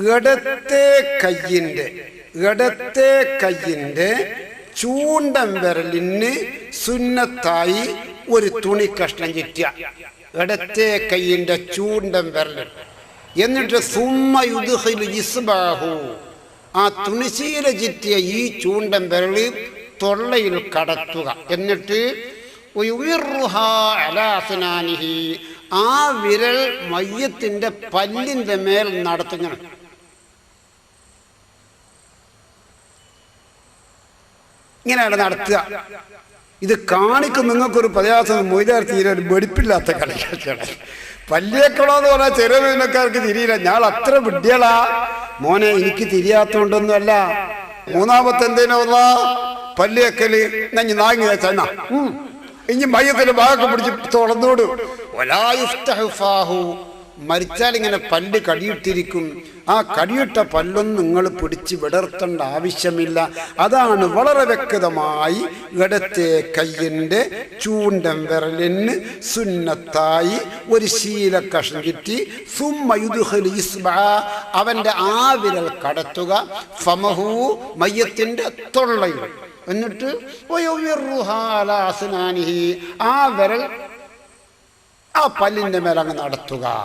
ഇടത്തെ കയ്യിന്റെ ഇടത്തെ കയ്യിന്റെ ചൂണ്ടം വിരലിന് സുന്നത്തായി ഒരു തുണി കഷ്ണം കിട്ടിയ ഇടത്തെ കയ്യിന്റെ ചൂണ്ടം വിരൽ എന്നിട്ട് സുമ്മ ആ തുണിശീല ചുറ്റിയ ഈ ചൂണ്ടം വിരൽ തൊള്ളയിൽ കടത്തുക. എന്നിട്ട്. ആ വിരൽ മയ്യത്തിന്റെ പല്ലിന്റെ മേൽ നടത്തുങ്ങനെ ഇങ്ങനെയാണ് നടത്തുക. ഇത് കാണിക്കും നിങ്ങൾക്കൊരു പ്രയാസം. മൊയ്താർ തീരെ ഒരു വെടിപ്പില്ലാത്ത കളിക്കാണ് പല്ലിയേക്കളോ എന്ന് പറഞ്ഞാൽ ചെറിയ തിരിയില്ല. ഞാൻ അത്ര വിഡ്ഢികളാ. മോനെ എനിക്ക് തിരിയാത്തോണ്ടൊന്നുമല്ല. മൂന്നാമത്തെ എന്തേനോ പല്ലിയേക്കൽ. നഞ്ഞ് നാങ്ങി ചെന്ന ഇനി മയ്യത്തിന്റെ ഭാഗമൊക്കെ പിടിച്ച് തുറന്നോട്. മരിച്ചാൽ ഇങ്ങനെ പല്ല് കടിയിട്ടിരിക്കും. ആ കടിയിട്ട പല്ലൊന്നും നിങ്ങൾ പിടിച്ച് വിടർത്തേണ്ട ആവശ്യമില്ല. അതാണ് വളരെ വ്യക്തമായി ഇടത്തെ കയ്യിന്റെ ചൂണ്ടം വിരലിന് സുന്നത്തായി ഒരു ശീല കഷ്ണം കിട്ടി അവന്റെ ആ വിരൽ കടത്തുക. ഫമഹു മയ്യത്തിന്റെ തൊള്ളയിൽ. എന്നിട്ട്. ആ വിരൽ ആ പല്ലിന്റെ മേലങ്ങ് നടത്തുക.